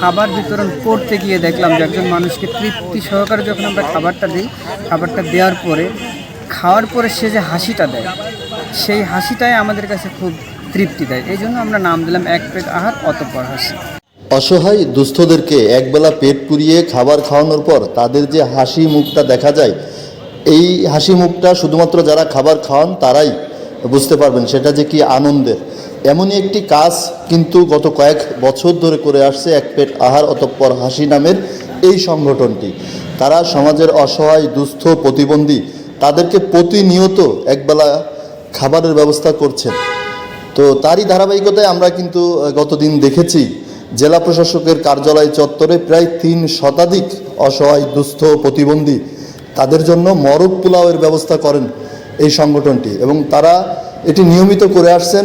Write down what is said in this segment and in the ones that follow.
খাবার বিতরণ করতে গিয়ে দেখলাম যে একজন মানুষকে তৃপ্তি সহকারে যখন আমরা খাবারটা দিই, খাবারটা দেওয়ার পরে, খাওয়ার পরে সে যে হাসিটা দেয়, সেই হাসিটাই আমাদের কাছে খুব তৃপ্তি দেয়। এই জন্য আমরা নাম দিলাম এক পেট আহার, অতপর হাসি। অসহায় দুস্থদেরকে একবেলা পেট পুড়িয়ে খাবার খাওয়ানোর পর তাদের যে হাসি মুখটা দেখা যায়, এই হাসি মুখটা শুধুমাত্র যারা খাবার খাওয়ান তারাই বুঝতে পারবেন, সেটা যে কি আনন্দের। এমনই একটি কাজ কিন্তু গত কয়েক বছর ধরে করে আসছে এক পেট আহার অতঃপর হাসি নামের এই সংগঠনটি। তারা সমাজের অসহায়, দুস্থ, প্রতিবন্ধী, তাদেরকে প্রতিনিয়ত একবেলা খাবারের ব্যবস্থা করছেন। তো তারই ধারাবাহিকতায় আমরা কিন্তু গতদিন দেখেছি, জেলা প্রশাসকের কার্যালয় চত্বরে প্রায় তিন শতাধিক অসহায়, দুস্থ, প্রতিবন্ধী তাদের জন্য মরক পোলাওয়ের ব্যবস্থা করেন এই সংগঠনটি এবং তারা এটি নিয়মিত করে আসছেন।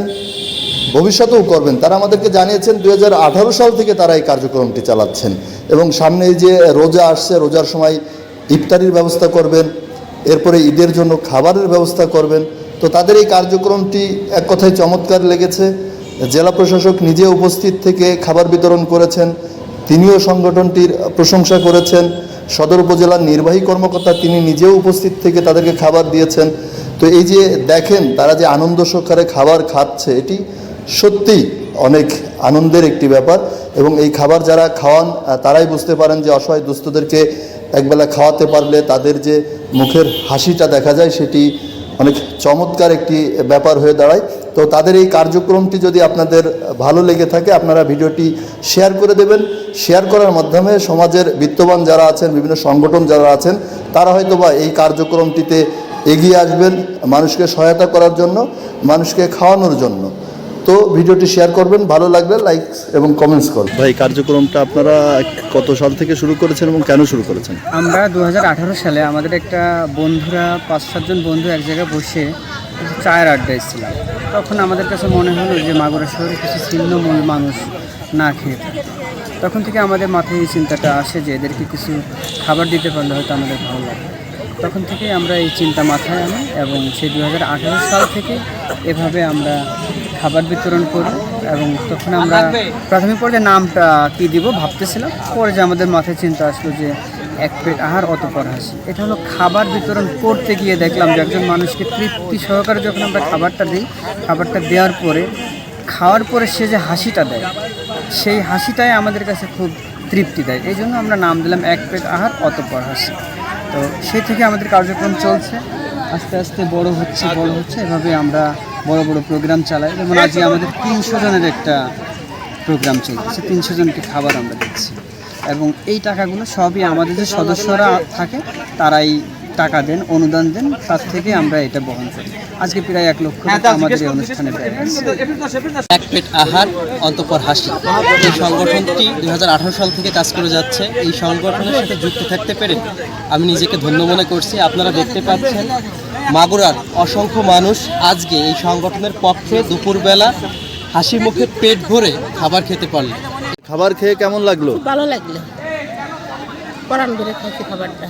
ভবিষ্যতেও করবেন। তারা আমাদেরকে জানিয়েছেন দু দুই সাল থেকে তারা এই কার্যক্রমটি চালাচ্ছেন। এবং সামনে যে রোজা আসছে, রোজার সময় ইফতারির ব্যবস্থা করবেন, এরপরে ঈদের জন্য খাবারের ব্যবস্থা করবেন। তো তাদের এই কার্যক্রমটি এক কথায় চমৎকার লেগেছে। জেলা প্রশাসক নিজে উপস্থিত থেকে খাবার বিতরণ করেছেন, তিনিও সংগঠনটির প্রশংসা করেছেন। সদর উপজেলার নির্বাহী কর্মকর্তা তিনি নিজেও উপস্থিত থেকে তাদেরকে খাবার দিয়েছেন। তো এই যে দেখেন, তারা যে আনন্দ সহকারে খাবার খাচ্ছে, এটি সত্যিই অনেক আনন্দের একটি ব্যাপার এবং এই খাবার যারা খাওয়ান তারাই বুঝতে পারেন যে অসহায় দুস্থদেরকে একবেলা খাওয়াতে পারলে তাদের যে মুখের হাসিটা দেখা যায় সেটি অনেক চমৎকার একটি ব্যাপার হয়ে দাঁড়ায়। তো তাদের এই কার্যক্রমটি যদি আপনাদের ভালো লেগে থাকে, আপনারা ভিডিওটি শেয়ার করে দেবেন। শেয়ার করার মাধ্যমে সমাজের বিত্তবান যারা আছেন, বিভিন্ন সংগঠন যারা আছেন, তারা হয়তো বা এই কার্যক্রমটিতে এগিয়ে আসবেন মানুষকে সহায়তা করার জন্য, মানুষকে খাওয়ানোর জন্য। তো ভিডিওটি শেয়ার করবেন ভালো লাগলে লাইক এবং কমেন্টস করবেন। ভাই কার্যক্রমটা আপনারা কত সাল থেকে শুরু করেছেন এবং কেন শুরু করেছেন? আমরা দু হাজার আঠারো সালে আমাদের একটা বন্ধুরা পাঁচ সাতজন বন্ধু এক জায়গায় বসে চায়ের আড্ডা এসেছিলাম তখন আমাদের কাছে মনে হলো যে মাগুরা শহরে কিছু ছিন্নমূল মানুষ না খেয়ে থাকে। তখন থেকে আমাদের মাথায় এই চিন্তাটা আসে যে এদেরকে কিছু খাবার দিতে পারলে হয়তো আমাদের ভালো লাগে। তখন থেকেই আমরা এই চিন্তা মাথায় আনি এবং সেই দু হাজার আঠারো সাল থেকে এভাবে আমরা খাবার বিতরণ করি এবং তখন আমরা প্রাথমিক পর্যায়ে নামটা কী দিব ভাবতেছিলাম। পরে যে আমাদের মাথায় চিন্তা আসলো যে এক প্লেট আহার, অতপর হাসি। এটা হলো খাবার বিতরণ করতে গিয়ে দেখলাম যে একজন মানুষকে তৃপ্তি সহকারে যখন আমরা খাবারটা দিই, খাবারটা দেওয়ার পরে, খাওয়ার পরে সে যে হাসিটা দেয়, সেই হাসিটাই আমাদের কাছে খুব তৃপ্তি দেয়। এই জন্য আমরা নাম দিলাম এক প্লেট আহার, অতপর হাসি। তো সেই থেকে আমাদের কার্যক্রম চলছে। আস্তে আস্তে বড় হচ্ছে বড় হচ্ছে। এভাবে আমরা বড় বড় প্রোগ্রাম চালায়। যেমন আজকে আমাদের তিনশো জনের একটা প্রোগ্রাম চলছে। তিনশো জনকে খাবার আমরা দিচ্ছি। এবং এই টাকাগুলো সবই আমাদের যে সদস্যরা থাকে, তারাই টাকা দেন অনুদান দেন তার থেকে আমরা এটা বহন করি। আজকে প্রায় এক লক্ষ আমাদের এই অনুষ্ঠানে এক পেট আহার অন্তপর হাসি। এই সংগঠনটি দুই সাল থেকে কাজ করে যাচ্ছে। এই সংগঠনের সাথে যুক্ত থাকতে পেরে আমি নিজেকে ধন্য মনে করছি। আপনারা দেখতে পাচ্ছেন মাগুরার অসংখ্য মানুষ আজকে এই সংগঠনের পক্ষে দুপুরবেলা হাসি মুখে পেট ভরে খাবার খেতে পারল। খাবার খেয়ে কেমন লাগল? ভালো লাগল। পরান ধরে খাইছি খাবারটা।